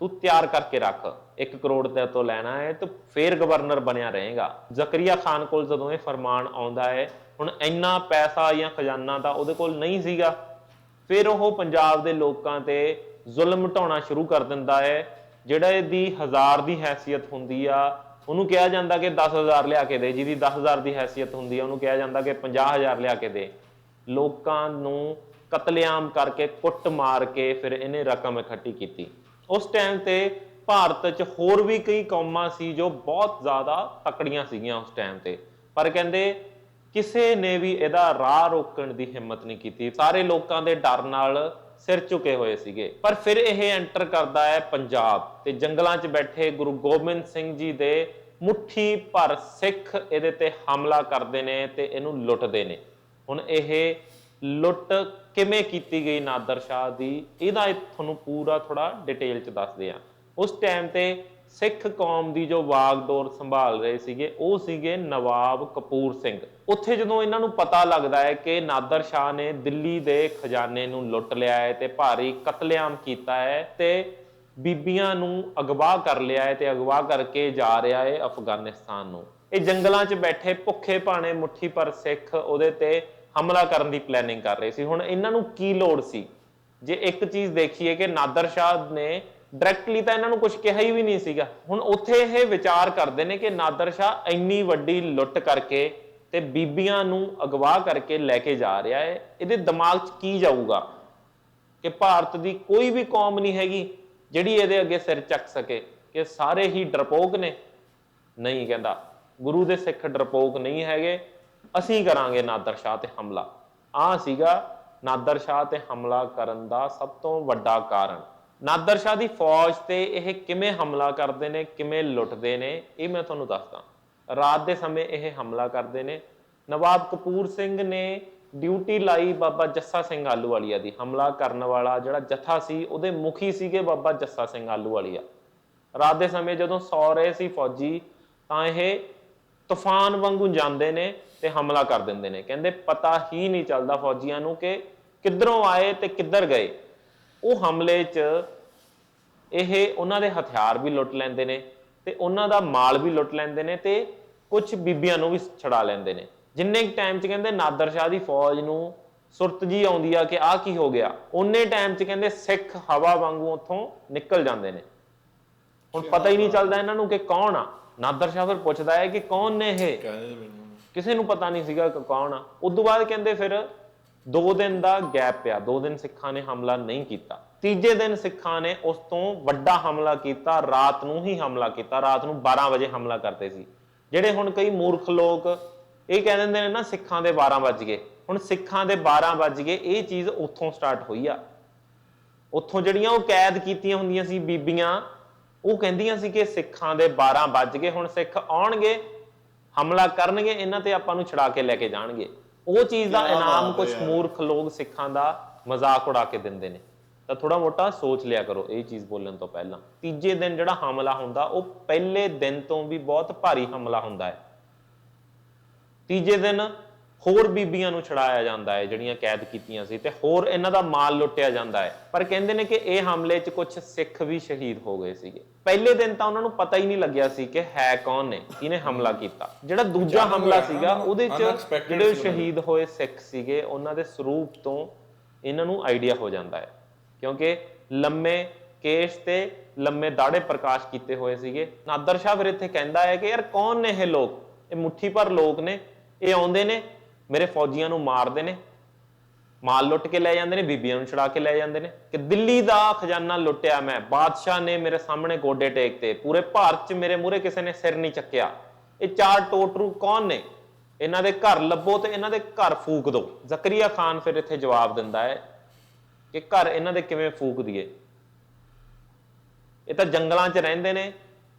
ਤੂੰ ਤਿਆਰ ਕਰਕੇ ਰੱਖ। 1 ਕਰੋੜ ਤੇ ਤੋਂ ਲੈਣਾ ਹੈ ਤੇ ਫੇਰ ਗਵਰਨਰ ਬਣਿਆ ਰਹੇਗਾ। ਜ਼ਕਰੀਆ ਖਾਨ ਕੋਲ ਜਦੋਂ ਇਹ ਫਰਮਾਨ ਆਉਂਦਾ ਹੈ, ਹੁਣ ਇੰਨਾ ਪੈਸਾ ਜਾਂ ਖਜ਼ਾਨਾ ਤਾਂ ਉਹਦੇ ਕੋਲ ਨਹੀਂ ਸੀਗਾ। ਫਿਰ ਉਹ ਪੰਜਾਬ ਦੇ ਲੋਕਾਂ ਤੇ ਜ਼ੁਲਮ ਢਾਉਣਾ ਸ਼ੁਰੂ ਕਰ ਦਿੰਦਾ ਹੈ। ਜਿਹੜਾ ਇਹਦੀ ਹਜ਼ਾਰ ਦੀ ਹੈਸੀਅਤ ਹੁੰਦੀ ਆ, ਉਹਨੂੰ ਕਿਹਾ ਜਾਂਦਾ ਕਿ 10000 ਲਿਆ ਕੇ ਦੇ। ਜਿਹਦੀ 10000 ਦੀ ਹੈਸੀਅਤ ਹੁੰਦੀ ਆ, ਉਹਨੂੰ ਕਿਹਾ ਜਾਂਦਾ ਕਿ 50000 ਲਿਆ ਕੇ ਦੇ। ਲੋਕਾਂ ਨੂੰ ਕਤਲੇਆਮ ਕਰਕੇ ਕੁੱਟ ਮਾਰ ਕੇ ਫਿਰ ਇਹਨੇ ਰਕਮ ਇਕੱਠੀ ਕੀਤੀ। ਉਸ ਟਾਈਮ ਤੇ ਭਾਰਤ 'ਚ ਹੋਰ ਵੀ ਕਈ ਕੌਮਾਂ ਸੀ ਜੋ ਬਹੁਤ ਜ਼ਿਆਦਾ ਤਕੜੀਆਂ ਸੀਗੀਆਂ ਉਸ ਟਾਈਮ ਤੇ। ਪਰ ਕਹਿੰਦੇ ਕਿਸੇ ਨੇ ਵੀ ਇਹਦਾ ਰਾਹ ਰੋਕਣ ਦੀ ਹਿੰਮਤ ਨਹੀਂ ਕੀਤੀ। ਸਾਰੇ ਲੋਕਾਂ ਦੇ ਡਰ ਨਾਲ ਸਿਰ ਝੁਕੇ ਹੋਏ ਸੀਗੇ। ਪਰ ਫਿਰ ਇਹ ਐਂਟਰ ਕਰਦਾ ਹੈ ਪੰਜਾਬ ਤੇ ਜੰਗਲਾਂ 'ਚ ਬੈਠੇ ਗੁਰੂ ਗੋਬਿੰਦ ਸਿੰਘ ਜੀ ਦੇ ਮੁੱਠੀ ਭਰ ਸਿੱਖ ਇਹਦੇ ਤੇ ਹਮਲਾ ਕਰਦੇ ਨੇ ਤੇ ਇਹਨੂੰ ਲੁੱਟਦੇ ਨੇ। ਹੁਣ ਇਹ ਲੁੱਟ ਕਿਵੇਂ ਕੀਤੀ ਗਈ ਨਾਦਰ ਸ਼ਾਹ ਦੀ, ਇਹਦਾ ਇਹ ਤੁਹਾਨੂੰ ਪੂਰਾ ਥੋੜਾ ਡਿਟੇਲ 'ਚ ਦੱਸਦੇ ਆ ਉਸ ਟਾਈਮ ਤੇ ਸਿੱਖ ਕੌਮ ਦੀ ਜੋ ਵਾਗਡੋਰ ਸੰਭਾਲ ਰਹੇ ਸੀਗੇ, ਉਹ ਸੀਗੇ ਨਵਾਬ ਕਪੂਰ ਸਿੰਘ। ਉੱਥੇ ਜਦੋਂ ਇਹਨਾਂ ਨੂੰ ਪਤਾ ਲੱਗਦਾ ਹੈ ਕਿ ਨਾਦਰ ਸ਼ਾਹ ਨੇ ਦਿੱਲੀ ਦੇ ਖਜ਼ਾਨੇ ਨੂੰ ਲੁੱਟ ਲਿਆ ਹੈ ਤੇ ਭਾਰੀ ਕਤਲੇਆਮ ਕੀਤਾ ਹੈ ਤੇ ਬੀਬੀਆਂ ਨੂੰ ਅਗਵਾ ਕਰ ਲਿਆ ਹੈ ਤੇ ਅਗਵਾ ਕਰਕੇ ਜਾ ਰਿਹਾ ਹੈ ਅਫਗਾਨਿਸਤਾਨ ਨੂੰ। ਇਹ ਜੰਗਲਾਂ 'ਚ ਬੈਠੇ ਭੁੱਖੇ ਭਾਣੇ ਮੁੱਠੀ ਪਰ ਸਿੱਖ ਉਹਦੇ ਤੇ ਹਮਲਾ ਕਰਨ ਦੀ ਪਲੈਨਿੰਗ ਕਰ ਰਹੇ ਸੀ। ਹੁਣ ਇਹਨਾਂ ਨੂੰ ਕੀ ਲੋੜ ਸੀ? ਜੇ ਇੱਕ ਚੀਜ਼ ਦੇਖੀਏ ਕਿ ਨਾਦਰ ਸ਼ਾਹ ਨੇ ਡਾਇਰੈਕਟਲੀ ਤਾਂ ਇਹਨਾਂ ਨੂੰ ਕੁਝ ਕਿਹਾ ਹੀ ਵੀ ਨਹੀਂ ਸੀਗਾ। ਹੁਣ ਉੱਥੇ ਇਹ ਵਿਚਾਰ ਕਰਦੇ ਨੇ ਕਿ ਨਾਦਰ ਸ਼ਾਹ ਇੰਨੀ ਵੱਡੀ ਲੁੱਟ ਕਰਕੇ ਤੇ ਬੀਬੀਆਂ ਨੂੰ ਅਗਵਾ ਕਰਕੇ ਲੈ ਕੇ ਜਾ ਰਿਹਾ ਹੈ। ਇਹਦੇ ਦਿਮਾਗ 'ਚ ਕੀ ਜਾਊਗਾ ਕਿ ਭਾਰਤ ਦੀ ਕੋਈ ਵੀ ਕੌਮ ਨਹੀਂ ਹੈਗੀ ਜਿਹੜੀ ਇਹਦੇ ਅੱਗੇ ਸਿਰ ਚੱਕ ਸਕੇ ਕਿ ਸਾਰੇ ਹੀ ਡਰਪੋਕ ਨੇ? ਨਹੀਂ ਕਹਿੰਦਾ। ਗੁਰੂ ਦੇ ਸਿੱਖ ਡਰਪੋਕ ਨਹੀਂ ਹੈਗੇ। ਅਸੀਂ ਕਰਾਂਗੇ ਨਾਦਰ ਸ਼ਾਹ ਤੇ ਹਮਲਾ। ਆ ਸੀਗਾ ਨਾਦਰ ਸ਼ਾਹ ਤੇ ਹਮਲਾ ਕਰਨ ਦਾ ਸਭ ਤੋਂ ਵੱਡਾ ਕਾਰਨ। ਨਾਦਰ ਸ਼ਾਹ ਦੀ ਫੌਜ ਤੇ ਇਹ ਕਿਵੇਂ ਹਮਲਾ ਕਰਦੇ ਨੇ, ਕਿਵੇਂ ਲੁੱਟਦੇ ਨੇ, ਇਹ ਮੈਂ ਤੁਹਾਨੂੰ ਦੱਸਦਾ। ਰਾਤ ਦੇ ਸਮੇਂ ਇਹ ਹਮਲਾ ਕਰਦੇ ਨੇ। ਨਵਾਬ ਕਪੂਰ ਸਿੰਘ ਨੇ ਡਿਊਟੀ ਲਾਈ ਬਾਬਾ ਜੱਸਾ ਸਿੰਘ ਆਲੂਵਾਲੀਆ ਦੀ। ਹਮਲਾ ਕਰਨ ਵਾਲਾ ਜਿਹੜਾ ਜਥਾ ਸੀ, ਉਹਦੇ ਮੁਖੀ ਸੀਗੇ ਬਾਬਾ ਜੱਸਾ ਸਿੰਘ ਆਲੂਵਾਲੀਆ। ਰਾਤ ਦੇ ਸਮੇਂ ਜਦੋਂ ਸੌ ਰਹੇ ਸੀ ਫੌਜੀ, ਤਾਂ ਇਹ ਤੂਫਾਨ ਵਾਂਗੂ ਜਾਂਦੇ ਨੇ ਤੇ ਹਮਲਾ ਕਰ ਦਿੰਦੇ ਨੇ। ਕਹਿੰਦੇ ਪਤਾ ਹੀ ਨਹੀਂ ਚੱਲਦਾ ਫੌਜੀਆਂ ਨੂੰ ਕਿ ਕਿੱਧਰੋਂ ਆਏ ਤੇ ਕਿੱਧਰ ਗਏ। ਉਹ ਹਮਲੇ 'ਚ ਇਹ ਉਹਨਾਂ ਦੇ ਹਥਿਆਰ ਵੀ ਲੁੱਟ ਲੈਂਦੇ ਨੇ ਤੇ ਉਹਨਾਂ ਦਾ ਮਾਲ ਵੀ ਲੁੱਟ ਲੈਂਦੇ ਨੇ ਤੇ ਕੁਝ ਬੀਬੀਆਂ ਨੂੰ ਵੀ ਛੜਾ ਲੈਂਦੇ ਨੇ। ਜਿੰਨੇ ਟਾਈਮ 'ਚ ਕਹਿੰਦੇ ਨਾਦਰ ਸ਼ਾਹ ਦੀ ਫੌਜ ਨੂੰ ਸੁਰਤ ਜੀ ਆਉਂਦੀ ਆ ਕਿ ਆਹ ਕੀ ਹੋ ਗਿਆ ਉਹਨੇ ਟਾਈਮ 'ਚ ਕਹਿੰਦੇ ਸਿੱਖ ਹਵਾ ਵਾਂਗੂ ਉੱਥੋਂ ਨਿਕਲ ਜਾਂਦੇ ਨੇ। ਹੁਣ ਪਤਾ ਹੀ ਨਹੀਂ ਚੱਲਦਾ ਇਹਨਾਂ ਨੂੰ ਕਿ ਕੌਣ ਆ। ਨਾਦਰ ਸ਼ਾਹ ਫਿਰ ਪੁੱਛਦਾ ਹੈ ਕਿ ਕੌਣ ਨੇ ਇਹ? ਕਿਸੇ ਨੂੰ ਪਤਾ ਨਹੀਂ ਸੀਗਾ ਕਿ ਕੌਣ ਆ। ਉਦੋਂ ਬਾਅਦ ਕਹਿੰਦੇ ਫਿਰ 2 ਦਿਨ ਦਾ ਗੈਪ ਪਿਆ 2 ਦਿਨ ਸਿੱਖਾਂ ਨੇ ਹਮਲਾ ਨਹੀਂ ਕੀਤਾ। ਤੀਜੇ ਦਿਨ ਸਿੱਖਾਂ ਨੇ ਉਸ ਤੋਂ ਵੱਡਾ ਹਮਲਾ ਕੀਤਾ, ਰਾਤ ਨੂੰ ਹੀ ਹਮਲਾ ਕੀਤਾ, ਰਾਤ ਨੂੰ 12 ਵਜੇ ਹਮਲਾ ਕਰਦੇ ਸੀ। ਜਿਹੜੇ ਹੁਣ ਕਈ ਮੂਰਖ ਲੋਕ ਇਹ ਕਹਿ ਦਿੰਦੇ ਨੇ ਨਾ, ਸਿੱਖਾਂ ਦੇ 12 ਵੱਜ ਗਏ। ਹੁਣ ਸਿੱਖਾਂ ਦੇ 12 ਵੱਜ ਗਏ, ਇਹ ਚੀਜ਼ ਉੱਥੋਂ ਸਟਾਰਟ ਹੋਈ ਆ। ਉੱਥੋਂ ਜਿਹੜੀਆਂ ਉਹ ਕੈਦ ਕੀਤੀਆਂ ਹੁੰਦੀਆਂ ਸੀ ਬੀਬੀਆਂ, ਉਹ ਕਹਿੰਦੀਆਂ ਸੀ ਕਿ ਸਿੱਖਾਂ ਦੇ 12 ਵੱਜ ਗਏ, ਹੁਣ ਸਿੱਖ ਆਉਣਗੇ, ਹਮਲਾ ਕਰਨਗੇ, ਇਹਨਾਂ ਤੇ ਆਪਾਂ ਨੂੰ ਛੜਾ ਕੇ ਲੈ ਕੇ ਜਾਣਗੇ। ਉਹ ਚੀਜ਼ ਦਾ ਇਨਾਮ ਕੁਝ। ਮੂਰਖ ਲੋਕ ਸਿੱਖਾਂ ਦਾ ਮਜ਼ਾਕ ਉਡਾ ਕੇ ਦਿੰਦੇ ਨੇ। ਤਾਂ ਥੋੜਾ ਮੋਟਾ ਸੋਚ ਲਿਆ ਕਰੋ ਇਹ ਚੀਜ਼ ਬੋਲਣ ਤੋਂ ਪਹਿਲਾਂ। ਤੀਜੇ ਦਿਨ ਜਿਹੜਾ ਹਮਲਾ ਹੁੰਦਾ ਉਹ ਪਹਿਲੇ ਦਿਨ ਤੋਂ ਵੀ ਬਹੁਤ ਭਾਰੀ ਹਮਲਾ ਹੁੰਦਾ ਹੈ। ਤੀਜੇ ਦਿਨ ਹੋਰ ਬੀਬੀਆਂ ਨੂੰ ਛੜਾਇਆ ਜਾਂਦਾ ਹੈ ਜਿਹੜੀਆਂ ਕੈਦ ਕੀਤੀਆਂ ਸੀ ਤੇ ਹੋਰ ਇਹਨਾਂ ਦਾ ਮਾਲ ਲੁੱਟਿਆ ਜਾਂਦਾ ਹੈ। ਪਰ ਕਹਿੰਦੇ ਨੇ ਕਿ ਇਹ ਹਮਲੇ 'ਚ ਕੁਝ ਸਿੱਖ ਵੀ ਸ਼ਹੀਦ ਹੋ ਗਏ ਸੀਗੇ। ਪਹਿਲੇ ਦਿਨ ਤਾਂ ਉਹਨਾਂ ਨੂੰ ਪਤਾ ਹੀ ਨਹੀਂ ਲੱਗਿਆ ਸੀ ਕਿ ਹੈ ਕੌਣ ਨੇ ਕਿਹਨੇ ਹਮਲਾ ਕੀਤਾ। ਜਿਹੜਾ ਦੂਜਾ ਹਮਲਾ ਸੀਗਾ ਉਹਦੇ 'ਚ ਜਿਹੜੇ ਸ਼ਹੀਦ ਹੋਏ ਸਿੱਖ ਸੀਗੇ ਉਹਨਾਂ ਦੇ ਸਰੂਪ ਤੋਂ ਇਹਨਾਂ ਨੂੰ ਆਈਡੀਆ ਹੋ ਜਾਂਦਾ ਹੈ। ਕਿਉਂਕਿ ਲੰਮੇ ਕੇਸ਼ ਤੇ ਲੰਮੇ ਦਾੜੇ ਪ੍ਰਕਾਸ਼ ਕੀਤੇ ਹੋਏ ਸੀਗੇ। ਨਾਦਰ ਸ਼ਾਹ ਫਿਰ ਇੱਥੇ ਕਹਿੰਦਾ ਹੈ ਕਿ ਯਾਰ ਕੌਣ ਨੇ ਇਹ ਲੋਕ? ਇਹ ਮੁੱਠੀ ਭਰ ਲੋਕ ਨੇ ਇਹ ਆਉਂਦੇ ਨੇ ਮੇਰੇ ਫੌਜੀਆਂ ਨੂੰ ਮਾਰਦੇ ਨੇ, ਮਾਲ ਲੁੱਟ ਕੇ ਲੈ ਜਾਂਦੇ ਨੇ, ਬੀਬੀਆਂ ਨੂੰ ਛੜਾ ਕੇ ਲੈ ਜਾਂਦੇ ਨੇ, ਕਿ ਦਿੱਲੀ ਦਾ ਖਜ਼ਾਨਾ ਲੁੱਟਿਆ ਮੈਂ, ਬਾਦਸ਼ਾਹ ਨੇ ਮੇਰੇ ਸਾਹਮਣੇ ਗੋਡੇ ਟੇਕਤੇ ਪੂਰੇ ਭਾਰਤ 'ਚ ਮੇਰੇ ਮੂਹਰੇ ਕਿਸੇ ਨੇ ਸਿਰ ਨਹੀਂ ਚੱਕਿਆ। ਇਹ ਚਾਰ ਟੋਟਰੂ ਕੌਣ ਨੇ? ਇਹਨਾਂ ਦੇ ਘਰ ਲੱਭੋ ਤੇ ਇਹਨਾਂ ਦੇ ਘਰ ਫੂਕ ਦਿਓ। ਜ਼ਕਰੀਆ ਖਾਨ ਫਿਰ ਇੱਥੇ ਜਵਾਬ ਦਿੰਦਾ ਹੈ ਕਿ ਘਰ ਇਹਨਾਂ ਦੇ ਕਿਵੇਂ ਫੂਕ ਦਈਏ ਇਹ ਤਾਂ ਜੰਗਲਾਂ 'ਚ ਰਹਿੰਦੇ ਨੇ,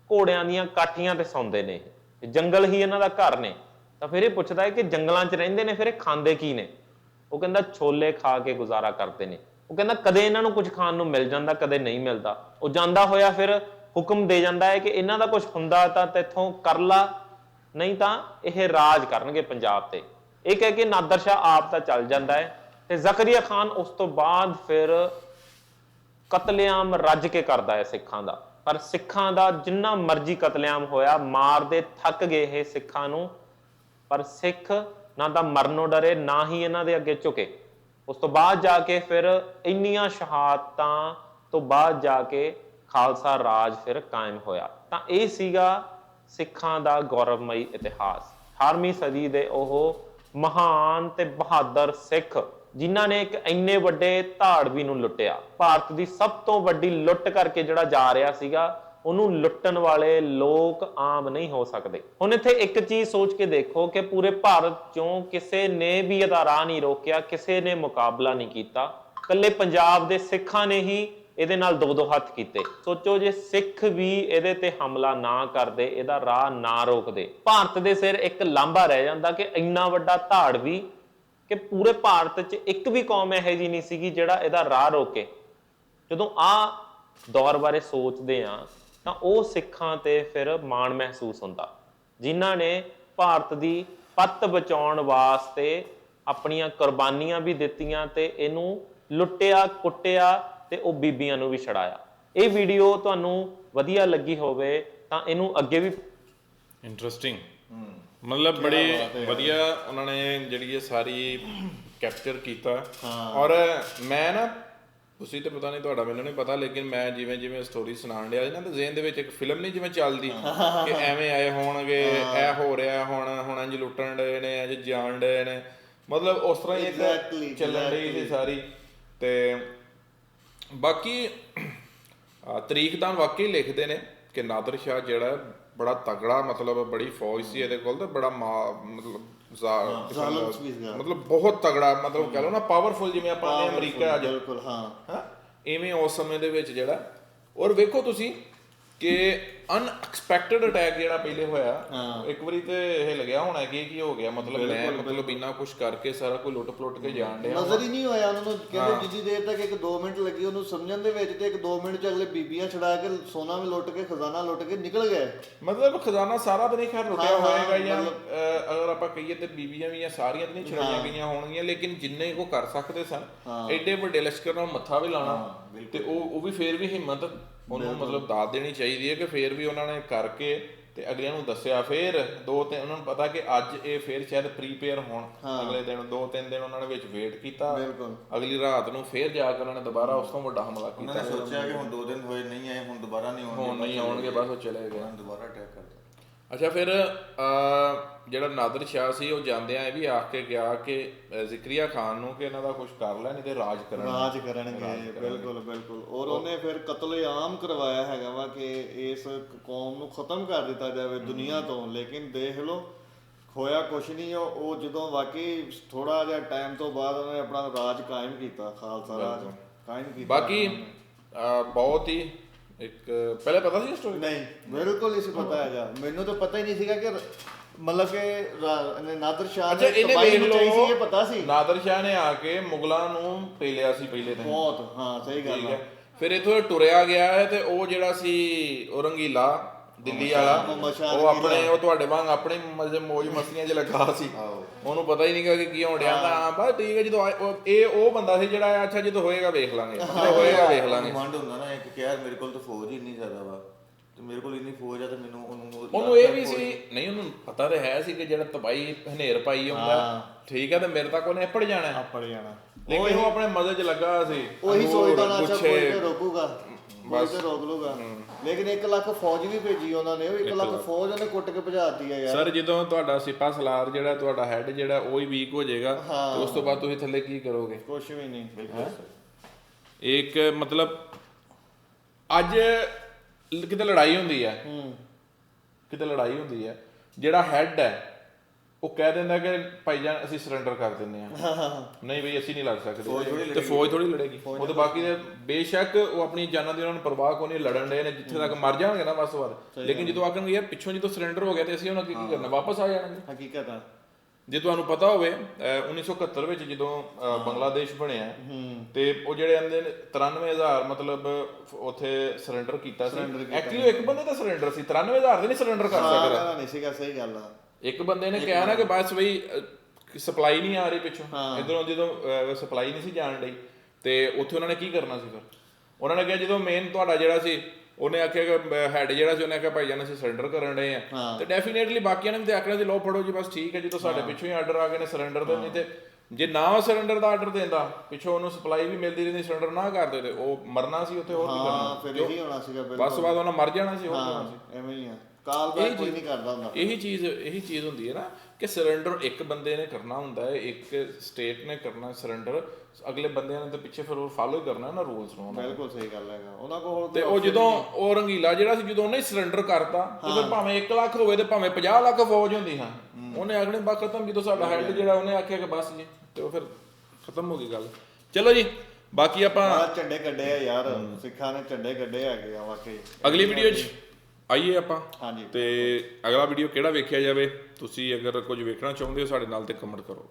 ਘੋੜਿਆਂ ਦੀਆਂ ਕਾਠੀਆਂ ਤੇ ਸੌਂਦੇ ਨੇ। ਜੰਗਲ ਹੀ ਇਹਨਾਂ ਦਾ ਘਰ ਨੇ। ਤਾਂ ਫਿਰ ਇਹ ਪੁੱਛਦਾ ਹੈ ਕਿ ਜੰਗਲਾਂ 'ਚ ਰਹਿੰਦੇ ਨੇ, ਫਿਰ ਇਹ ਖਾਂਦੇ ਕੀ ਨੇ? ਉਹ ਕਹਿੰਦਾ ਛੋਲੇ ਖਾ ਕੇ ਗੁਜ਼ਾਰਾ ਕਰਦੇ ਨੇ। ਉਹ ਕਹਿੰਦਾ ਕਦੇ ਇਹਨਾਂ ਨੂੰ ਕੁਝ ਖਾਣ ਨੂੰ ਮਿਲ ਜਾਂਦਾ, ਕਦੇ ਨਹੀਂ ਮਿਲਦਾ। ਉਹ ਜਾਂਦਾ ਹੋਇਆ ਫਿਰ ਹੁਕਮ ਦੇ ਜਾਂਦਾ ਹੈ ਕਿ ਇਹਨਾਂ ਦਾ ਕੁਝ ਹੁੰਦਾ ਤਾਂ ਤੇਥੋਂ ਕਰ ਲਾ, ਨਹੀਂ ਤਾਂ ਇਹ ਰਾਜ ਕਰਨਗੇ ਪੰਜਾਬ ਤੇ। ਇਹ ਕਹਿ ਕੇ ਨਾਦਰ ਸ਼ਾਹ ਆਪ ਤਾਂ ਚੱਲ ਜਾਂਦਾ ਹੈ ਤੇ ਜ਼ਕਰੀਆ ਖਾਨ ਉਸ ਤੋਂ ਬਾਅਦ ਫਿਰ ਕਤਲੇਆਮ ਰੱਜ ਕੇ ਕਰਦਾ ਹੈ ਸਿੱਖਾਂ ਦਾ। ਪਰ ਸਿੱਖਾਂ ਦਾ ਜਿੰਨਾ ਮਰਜ਼ੀ ਕਤਲੇਆਮ ਹੋਇਆ, ਮਾਰਦੇ ਥੱਕ ਗਏ ਇਹ ਸਿੱਖਾਂ ਨੂੰ। ਪਰ ਸਿੱਖ ਨਾ ਤਾਂ ਮਰਨੋਂ ਡਰੇ, ਨਾ ਹੀ ਇਹਨਾਂ ਦੇ ਅੱਗੇ ਝੁਕੇ। ਉਸ ਤੋਂ ਬਾਅਦ ਜਾ ਕੇ ਫਿਰ ਇੰਨੀਆਂ ਸ਼ਹਾਦਤਾਂ ਤੋਂ ਬਾਅਦ ਜਾ ਕੇ ਖਾਲਸਾ ਰਾਜ ਫਿਰ ਕਾਇਮ ਹੋਇਆ। ਤਾਂ ਇਹ ਸੀਗਾ ਸਿੱਖਾਂ ਦਾ ਗੌਰਵਮਈ ਇਤਿਹਾਸ। 18ਵੀਂ ਸਦੀ ਦੇ ਉਹ ਮਹਾਨ ਤੇ ਬਹਾਦਰ ਸਿੱਖ, ਜਿਨ੍ਹਾਂ ਨੇ ਇੱਕ ਇੰਨੇ ਵੱਡੇ ਧਾੜਵੀ ਨੂੰ ਲੁੱਟਿਆ। ਭਾਰਤ ਦੀ ਸਭ ਤੋਂ ਵੱਡੀ ਲੁੱਟ ਕਰਕੇ ਜਿਹੜਾ ਜਾ ਰਿਹਾ ਸੀਗਾ ਉਹਨੂੰ ਲੁੱਟਣ ਵਾਲੇ ਲੋਕ ਆਮ ਨਹੀਂ ਹੋ ਸਕਦੇ। ਹੁਣ ਇੱਥੇ ਇੱਕ ਚੀਜ਼ ਸੋਚ ਕੇ ਦੇਖੋ ਕਿ ਪੂਰੇ ਭਾਰਤ ਚੋਂ ਕਿਸੇ ਨੇ ਵੀ ਇਹਦਾ ਰਾਹ ਨਹੀਂ ਰੋਕਿਆ, ਕਿਸੇ ਨੇ ਮੁਕਾਬਲਾ ਨਹੀਂ ਕੀਤਾ। ਕੱਲੇ ਪੰਜਾਬ ਦੇ ਸਿੱਖਾਂ ਨੇ ਹੀ ਇਹਦੇ ਨਾਲ ਦੋ ਦੋ ਹੱਥ ਕੀਤੇ। ਸੋਚੋ ਜੇ ਸਿੱਖ ਵੀ ਇਹਦੇ ਤੇ ਹਮਲਾ ਨਾ ਕਰਦੇ, ਇਹਦਾ ਰਾਹ ਨਾ ਰੋਕਦੇ। ਭਾਰਤ ਦੇ ਸਿਰ ਇੱਕ ਲਾਂਭਾ ਰਹਿ ਜਾਂਦਾ ਕਿ ਇੰਨਾ ਵੱਡਾ ਧਾੜ ਵੀ ਕਿ ਪੂਰੇ ਭਾਰਤ 'ਚ ਇੱਕ ਵੀ ਕੌਮ ਇਹੋ ਜਿਹੀ ਨਹੀਂ ਸੀਗੀ ਜਿਹੜਾ ਇਹਦਾ ਰਾਹ ਰੋਕੇ। ਜਦੋਂ ਆ ਦੌਰ ਬਾਰੇ ਸੋਚਦੇ ਆ ਤਾਂ ਉਹ ਸਿੱਖਾਂ ਤੇ ਫਿਰ ਮਾਣ ਮਹਿਸੂਸ ਹੁੰਦਾ। ਜਿਨ੍ਹਾਂ ਨੇ ਭਾਰਤ ਦੀ ਪੱਤ ਬਚਾਉਣ ਵਾਸਤੇ ਆਪਣੀਆਂ ਕੁਰਬਾਨੀਆਂ ਵੀ ਦਿੱਤੀਆਂ ਤੇ ਇਹਨੂੰ ਲੁੱਟਿਆ ਕੁੱਟਿਆ ਤੇ ਉਹ ਬੀਬੀਆਂ ਨੂੰ ਵੀ ਛੜਾਇਆ ਇਹ ਵੀਡੀਓ ਤੁਹਾਨੂੰ ਵਧੀਆ ਲੱਗੀ ਹੋਵੇ ਤਾਂ ਇਹਨੂੰ ਅੱਗੇ ਵੀ ਇੰਟਰਸਟਿੰਗ ਮਤਲਬ ਬੜੇ ਵਧੀਆ ਉਹਨਾਂ ਨੇ ਜਿਹੜੀ ਇਹ ਸਾਰੀ ਕੈਪਚਰ ਕੀਤਾ। ਔਰ ਮੈਂ ਨਾ ਤੁਸੀਂ ਤੇ ਪਤਾ ਨਹੀਂ ਤੁਹਾਡਾ ਮੈਨੂੰ ਨਹੀਂ ਪਤਾ ਲੇਕਿਨ ਮੈਂ ਜਿਵੇਂ ਜਿਵੇਂ ਸਟੋਰੀ ਸੁਣਾਉਣ ਡਿਆ ਇਹਨਾਂ ਦੇ ਜ਼ਿਹਨ ਦੇ ਵਿੱਚ ਇੱਕ ਫਿਲਮ ਨਹੀਂ ਜਿਵੇਂ ਚੱਲਦੀ ਕਿ ਐਵੇਂ ਆਏ ਹੋਣਗੇ ਇਹ ਹੋ ਰਿਹਾ ਹੁਣ ਹੁਣ ਇੰਜ ਲੁੱਟਣ ਡਏ ਨੇ ਇੰਜ ਜਾਣ ਡਏ ਨੇ। ਮਤਲਬ ਉਸ ਤਰ੍ਹਾਂ ਹੀ ਇੱਕ ਚੱਲਣ ਡਈ ਸੀ ਸਾਰੀ। ਤੇ ਬਾਕੀ ਤਰੀਕ ਤਾਂ ਵਾਕਈ ਲਿਖਦੇ ਨੇ ਕਿ ਨਾਦਰ ਸ਼ਾਹ ਜਿਹੜਾ ਬੜਾ ਤਗੜਾ ਮਤਲਬ ਬੜੀ ਫੌਜ ਸੀ ਇਹਦੇ ਕੋਲ ਤੇ ਬੜਾ ਮਤਲਬ ਜ਼ਾਲਮ। ਮਤਲਬ ਬਹੁਤ ਤਗੜਾ ਮਤਲਬ ਕਹ ਲਓ ਨਾ ਪਾਵਰਫੁਲ ਜਿਵੇਂ ਆਪਾਂ ਨੇ ਅਮਰੀਕਾ ਅੱਜ। ਬਿਲਕੁਲ ਹਾਂ। ਹਾਂ? ਇਵੇਂ ਉਸ ਸਮੇਂ ਦੇ ਵਿੱਚ ਜਿਹੜਾ। ਔਰ ਵੇਖੋ ਤੁਸੀਂ ਕਿ ਅਨਐਕਸਪੈਕਟਡ ਅਟੈਕ ਜਿਹੜਾ ਪਹਿਲੇ ਹੋਇਆ ਇੱਕ ਵਾਰੀ ਤੇ ਇਹ ਲੱਗਿਆ ਹੋਣਾ ਕਿ ਕੀ ਹੋ ਗਿਆ? ਮਤਲਬ ਮੈਂ ਮਤਲਬ ਇੰਨਾ ਕੁਝ ਕਰਕੇ ਸਾਰਾ ਕੋਈ ਲੁੱਟ ਪਲੁੱਟ ਕੇ ਜਾਣ ਡਿਆ ਨਜ਼ਰ ਹੀ ਨਹੀਂ ਹੋਇਆ ਉਹਨਾਂ ਨੂੰ। ਕਹਿੰਦੇ ਜਿੰਨੀ ਦੇਰ ਤੱਕ ਇੱਕ 2 ਮਿੰਟ ਲੱਗੀ ਉਹਨੂੰ ਸਮਝਣ ਦੇ ਵਿੱਚ ਤੇ ਇੱਕ 2 ਮਿੰਟ ਚ ਅਗਲੇ ਬੀਬੀਆਂ ਛੜਾ ਕੇ ਸੋਨਾ ਵੀ ਲੁੱਟ ਕੇ ਖਜ਼ਾਨਾ ਲੁੱਟ ਕੇ ਨਿਕਲ ਗਏ। ਮਤਲਬ ਖਜ਼ਾਨਾ ਸਾਰਾ ਤਾਂ ਨਹੀਂ ਖੈਰ ਲੁੱਟਿਆ ਹੋਏਗਾ ਜਾਂ ਅਗਰ ਆਪਾਂ ਕਹੀਏ ਤੇ ਬੀਬੀਆਂ ਵੀ ਆ ਸਾਰੀਆਂ ਤਾਂ ਨਹੀਂ ਛੜਾਈਆਂ ਗਈਆਂ ਹੋਣਗੀਆਂ ਲੇਕਿਨ ਜਿੰਨੇ ਕੋ ਕਰ ਸਕਦੇ ਸਨ ਐਡੇ ਵੱਡੇ ਲਸ਼ਕਰ ਨਾਲ ਮੱਥਾ ਵੀ ਲਾਣਾ ਤੇ ਉਹ ਉਹ ਵੀ ਫੇਰ ਵੀ ਹਿੰਮਤ ਉਹਨੂੰ ਮਤਲਬ ਦਾਤ ਦੇਣੀ ਚਾਹੀਦੀ ਹੈ ਕਿ ਫੇਰ ਵੀ ਉਹਨਾਂ ਨੇ ਕਰਕੇ ਤੇ ਅਗਲਿਆਂ ਨੂੰ ਦੱਸਿਆ ਫੇਰ ਦੋ ਤਿੰਨ ਉਹਨਾਂ ਨੂੰ ਪਤਾ ਕਿ ਅੱਜ ਇਹ ਫੇਰ ਸ਼ਾਇਦ ਪ੍ਰੀਪੇਅਰ ਹੋਣ। ਅਗਲੇ ਦਿਨ ਦੋ ਤਿੰਨ ਦਿਨ ਉਹਨਾਂ ਨੇ ਵਿੱਚ ਵੇਟ ਕੀਤਾ। ਬਿਲਕੁਲ। ਅਗਲੀ ਰਾਤ ਨੂੰ ਫੇਰ ਜਾ ਕੇ ਉਹਨਾਂ ਨੇ ਦੁਬਾਰਾ ਉਸ ਤੋਂ ਵੱਡਾ ਹਮਲਾ ਕੀਤਾ ਉਹਨਾਂ ਨੇ ਸੋਚਿਆ ਕਿ ਹੁਣ 2 ਦਿਨ ਹੋਏ ਨਹੀਂ ਆਏ ਹੁਣ ਦੁਬਾਰਾ ਨਹੀਂ ਆਉਣਗੇ ਹੁਣ ਨਹੀਂ ਆਉਣਗੇ ਬਸ ਉਹ ਚਲੇ ਗਏ। ਦੁਬਾਰਾ ਅਟੈਕ ਕਰ ਦਿੱਤਾ। ਅੱਛਾ ਫਿਰ ਜਿਹੜਾ ਨਾਦਰ ਸ਼ਾਹ ਸੀ ਉਹ ਜਾਂਦਿਆਂ ਇਹ ਵੀ ਆਖ ਕੇ ਗਿਆ ਕਿ ਜ਼ਿਕਰੀਆ ਖਾਨ ਨੂੰ ਕਿ ਇਹਨਾਂ ਦਾ ਕੁਝ ਕਰ ਲੈ ਨਹੀਂ ਤੇ ਰਾਜ ਕਰਨ ਰਾਜ ਕਰਨਗੇ ਬਿਲਕੁਲ ਬਿਲਕੁਲ। ਔਰ ਉਹਨੇ ਫਿਰ ਕਤਲੇਆਮ ਕਰਵਾਇਆ ਹੈਗਾ ਵਾ ਕਿ ਇਸ ਕੌਮ ਨੂੰ ਖਤਮ ਕਰ ਦਿੱਤਾ ਜਾਵੇ ਦੁਨੀਆ ਤੋਂ। ਲੇਕਿਨ ਦੇਖ ਲਓ ਹੋਇਆ ਕੁਛ ਨਹੀਂ ਉਹ ਉਹ ਜਦੋਂ ਵਾਕਈ ਥੋੜਾ ਜਿਹਾ ਟਾਈਮ ਤੋਂ ਬਾਅਦ ਉਹਨੇ ਆਪਣਾ ਰਾਜ ਕਾਇਮ ਕੀਤਾ ਖਾਲਸਾ ਰਾਜ ਕਾਇਮ ਕੀਤਾ। ਬਾਕੀ ਬਹੁਤ ਹੀ ਇੱਕ ਪਹਿਲੇ ਪਤਾ ਸੀ ਸਟੋਰੀ ਨਹੀਂ ਬਿਲਕੁਲ ਨਹੀਂ ਸੀ ਪਤਾ ਹੈਗਾ। ਮੈਨੂੰ ਤਾਂ ਪਤਾ ਹੀ ਨਹੀਂ ਸੀਗਾ ਕਿ ਮਤਲਬ ਕਿ ਨਾਦਰ ਸ਼ਾਹ ਅੱਛਾ ਨੇ ਇਹਨੇ ਵੇਖ ਸੀ ਇਹ ਪਤਾ ਸੀ? ਨਾਦਰ ਸ਼ਾਹ ਨੇ ਆ ਕੇ ਮੁਗਲਾਂ ਨੂੰ ਪੇਲਿਆ ਸੀ ਪਹਿਲੇ ਦਿਨ। ਬਹੁਤ ਹਾਂ ਸਹੀ ਗੱਲ ਹੈ। ਫਿਰ ਇਥੋਂ ਟੁਰਿਆ ਗਿਆ ਹੈ ਤੇ ਉਹ ਜਿਹੜਾ ਸੀ ਔਰੰਗੀਲਾ ਦਿੱਲੀ ਵਾਲਾ ਉਹ ਆਪਣੇ ਉਹ ਤੁਹਾਡੇ ਵਾਂਗ ਆਪਣੇ ਮਜ਼ੇ ਮੌਜ ਮਸਤੀਆਂ 'ਚ ਲੱਗਾ ਸੀ। ਉਹਨੂੰ ਪਤਾ ਹੀ ਨਹੀਂਗਾ ਕਿ ਕੀ ਹੋਣ ਡਿਆ। ਤਾਂ ਬਸ ਠੀਕ ਹੈ ਜਦੋਂ ਇਹ ਉਹ ਬੰਦਾ ਸੀ ਜਿਹੜਾ ਅੱਛਾ ਜਦੋਂ ਹੋਏਗਾ ਵੇਖ ਲਾਂਗੇ। ਜਦੋਂ ਹੋਏਗਾ ਵੇਖ ਲਾਂਗੇ। ਕਮਾਂਡ ਹੁੰਦਾ ਨਾ ਇੱਕ ਕਿ ਯਾਰ ਮੇਰੇ ਕੋਲ ਤਾਂ ਫੌਜ ਹੀ ਇੰਨੀ ਜ਼ਿਆਦਾ ਵਾ ਤੇ ਮੇਰੇ ਕੋਲ ਇੰਨੀ ਫੌਜ ਆ ਤੇ ਮੈਨੂੰ ਉਹਨੂੰ ਉਹਨੂੰ ਇਹ ਵੀ ਸੀ ਨਹੀਂ ਉਹਨੂੰ ਪਤਾ ਤੇ ਹੈ ਸੀ ਕਿ ਜਿਹੜਾ ਤਬਾਈ ਹਨੇਰ ਪਾਈ ਹੁੰਦਾ। ਠੀਕ ਹੈ ਤੇ ਮੇਰੇ ਤੱਕ ਉਹਨੇ ਪੜ ਜਾਣਾ। ਹੈ। ਪੜ ਜਾਣਾ। ਲੇਕਿਨ ਉਹ ਆਪਣੇ ਮਜ਼ੇ 'ਚ ਲੱਗਾ ਸੀ। ਉਹੀ ਸੋਚਦਾ ਨਾ ਅੱਛਾ ਕੋਈ ਤੇ ਰੋਕੂਗਾ। ਬਸ। ਤੇ ਰੋਕ ਲੂਗਾ ਲੇਕਿਨ 1 ਲੱਖ ਫੌਜ ਵੀ ਭੇਜੀ ਉਹਨਾਂ ਨੇ ਉਹ 1 ਲੱਖ ਫੌਜ ਉਹਨੇ ਕੁੱਟ ਕੇ ਭਜਾਤੀ ਹੈ ਯਾਰ। ਸਰ ਜਦੋਂ ਤੁਹਾਡਾ ਸਿਪਾ ਸਲਾਰ ਜਿਹੜਾ ਤੁਹਾਡਾ ਹੈੱਡ ਜਿਹੜਾ ਉਹ ਹੀ ਵੀਕ ਹੋ ਜਾਏਗਾ ਤੇ ਉਸ ਤੋਂ ਬਾਅਦ ਤੁਸੀਂ ਥੱਲੇ ਕੀ ਕਰੋਗੇ? ਕੁਛ ਵੀ ਨਹੀਂ। ਬਿਲਕੁਲ ਇੱਕ ਮਤਲਬ ਅੱਜ ਕਿਤੇ ਲੜਾਈ ਹੁੰਦੀ ਹੈ ਹੂੰ। ਕਿਤੇ ਲੜਾਈ ਹੁੰਦੀ ਹੈ ਜਿਹੜਾ ਹੈੱਡ ਹੈ ਉਹ ਕਹਿ ਦਿੰਦਾ ਕਿ ਭਾਈ ਜਾਨ ਅਸੀਂ ਸਰੈਂਡਰ ਕਰ ਦਿੰਦੇ ਆ ਨਹੀਂ ਬਈ ਅਸੀਂ ਨਹੀਂ ਲੜ ਸਕਦੇ। ਤੇ ਫੌਜ ਥੋੜੀ ਲੜੇਗੀ। ਉਹ ਤਾਂ ਬਾਕੀ ਦੇ ਬੇਸ਼ੱਕ ਉਹ ਆਪਣੀ ਜਾਨਾਂ ਦੀ ਉਹਨਾਂ ਨੂੰ ਪਰਵਾਹ ਕੋਈ ਨਹੀਂ ਲੜਨ ਦੇ ਨੇ ਜਿੱਥੇ ਤੱਕ ਮਰ ਜਾਣਗੇ ਨਾ ਬਸ ਬਾਅਦ ਲੇਕਿਨ ਜਦੋਂ ਆਖਣਗੇ ਯਾਰ ਪਿੱਛੋਂ ਜਦੋਂ ਸਰੈਂਡਰ ਹੋ ਗਿਆ ਤੇ ਅਸੀਂ ਉਹਨਾਂ ਕੀ ਕੀ ਕਰਨਾ? ਵਾਪਸ ਆ ਜਾਣਗੇ? ਹਕੀਕਤ ਆ। ਜੇ ਤੁਹਾਨੂੰ ਪਤਾ ਹੋਵੇ ਅਹ 1971 ਵਿੱਚ ਜਦੋਂ ਬੰਗਲਾਦੇਸ਼ ਬਣਿਆ ਤੇ ਉਹ ਜਿਹੜੇ ਆਂਦੇ ਨੇ 93000 ਮਤਲਬ ਉੱਥੇ ਸਰੈਂਡਰ ਕੀਤਾ ਸੀ। ਐਕਚੁਅਲੀ ਇੱਕ ਬੰਦੇ ਦਾ ਸਰੈਂਡਰ ਸੀ 93000 ਦੇ ਨਹੀਂ ਸਰੈਂਡਰ ਕਰ ਸਕਦਾ। ਨਹੀਂ ਸੀਗਾ ਸਹੀ ਗੱਲ ਆ। ਇੱਕ ਬੰਦੇ ਨੇ ਕਿਹਾ ਨਾ ਕਿ ਬਸ ਬਈ ਸਪਲਾਈ ਨਹੀਂ ਆ ਰਹੀ ਪਿੱਛੋਂ। ਇਧਰੋਂ ਜਦੋਂ ਸਪਲਾਈ ਨਹੀਂ ਸੀ ਜਾਣ ਡਈ ਤੇ ਉੱਥੇ ਉਹਨਾਂ ਨੇ ਕੀ ਕਰਨਾ ਸੀ ਫਿਰ? ਉਹਨਾਂ ਨੇ ਕਿਹਾ ਜਦੋਂ ਮੇਨ ਤੁਹਾਡਾ ਜਿਹੜਾ ਸੀ ਉਹਨੇ ਆਖਿਆ ਕਿ ਹੈਡ ਜਿਹੜਾ ਸੀ ਉਹਨੇ ਆਖਿਆ ਭਾਈ ਜਾਨ ਅਸੀਂ ਸਰੈਂਡਰ ਕਰਨ ਡਏ ਆ। ਤੇ ਡੈਫੀਨੇਟਲੀ ਬਾਕੀਆਂ ਨੇ ਵੀ ਤੇ ਆਖਣਾ ਜੀ ਲੋ ਫੜੋ ਜੀ ਬਸ ਠੀਕ ਹੈ ਜਦੋਂ ਸਾਡੇ ਪਿੱਛੋਂ ਹੀ ਆਰਡਰ ਆ ਗਏ ਨੇ ਸਰੈਂਡਰ ਦੇ ਨਹੀਂ ਤੇ ਜੇ ਨਾ ਉਹ ਸਰੈਂਡਰ ਦਾ ਆਰਡਰ ਦਿੰਦਾ ਪਿੱਛੋਂ ਉਹਨੂੰ ਸਪਲਾਈ ਵੀ ਮਿਲਦੀ ਰਹਿੰਦੀ ਸਰੈਂਡਰ ਨਾ ਕਰਦੇ ਤੇ ਉਹ ਮਰਨਾ ਸੀ ਉੱਥੇ ਹੋਰ ਕੀ ਕਰਨਾ। ਹਾਂ ਫਿਰ ਇਹੀ ਹੋਣਾ ਸੀਗਾ ਬਿਲਕੁਲ। ਬਸ ਬਾਅਦ ਉਹਨਾਂ ਮਰ ਜਾਣਾ ਸੀ ਹੋਰ ਕੀ ਹੋਣਾ ਸੀ। ਐਵੇਂ ਹੀ ਆ। ਕਾਲ ਦਾ ਕੋਈ ਨਹੀਂ ਕਰਦਾ ਹੁੰਦਾ। ਇਹੀ ਚੀਜ਼ ਇਹੀ ਚੀਜ਼ ਹੁੰਦੀ ਹੈ ਨਾ ਕਿ ਸਰੈਂਡਰ ਇੱਕ ਬੰਦੇ ਨੇ ਕਰਨਾ ਹੁੰਦਾ ਹੈ ਇੱਕ ਸਟੇਟ ਨੇ ਕਰਨਾ ਸਰੈਂਡਰ ਅਗਲੇ ਬੰਦਿਆਂ ਨੇ ਤਾਂ ਪਿੱਛੇ ਫਿਰ ਉਹ ਫਾਲੋ ਕਰਨਾ ਨਾ ਰੂਲਸ ਨੂੰ। ਬਿਲਕੁਲ ਸਹੀ ਗੱਲ ਹੈਗਾ। ਉਹਨਾਂ ਕੋਲ ਤੇ ਉਹ ਜਦੋਂ ਉਹ ਰੰਗੀਲਾ ਜਿਹੜਾ ਸੀ ਜਦੋਂ ਉਹਨੇ ਸਰੈਂਡਰ ਕਰਤਾ ਤੇ ਫਿਰ ਭਾਵੇਂ 1 ਲੱਖ ਹੋਵੇ ਤੇ ਭਾਵੇਂ 50 ਲੱਖ ਫੌਜ ਹੁੰਦੀ ਹਾਂ। ਉਹਨੇ ਆਖਣੇ ਬਾ ਖਤਮ ਜਦੋਂ ਸਾਡਾ ਹੈਡ ਜਿਹੜਾ ਉਹਨੇ ਆਖਿਆ ਕਿ ਬਸ ਜੀ ਤੇ ਉਹ ਫਿਰ ਖਤਮ ਹੋ ਗਈ ਗੱਲ। ਚਲੋ ਜੀ ਬਾਕੀ ਆਪਾਂ ਆ ਝੰਡੇ ਕੱਢੇ ਆ ਯਾਰ ਸਿੱਖਾਂ ਨੇ ਝੰਡੇ ਕੱਢੇ ਹੈਗੇ ਆ ਵਾਕਈ। ਅਗਲੀ ਵੀਡੀਓ 'ਚ। ਆਈਏ ਆਪਾਂ। ਹਾਂਜੀ। ਤੇ ਅਗਲਾ ਵੀਡੀਓ ਕਿਹੜਾ ਵੇਖਿਆ ਜਾਵੇ ਤੁਸੀਂ ਅਗਰ ਕੁਝ ਵੇਖਣਾ ਚਾਹੁੰਦੇ ਹੋ ਸਾਡੇ ਨਾਲ ਤੇ ਕਮੈਂਟ ਕਰੋ।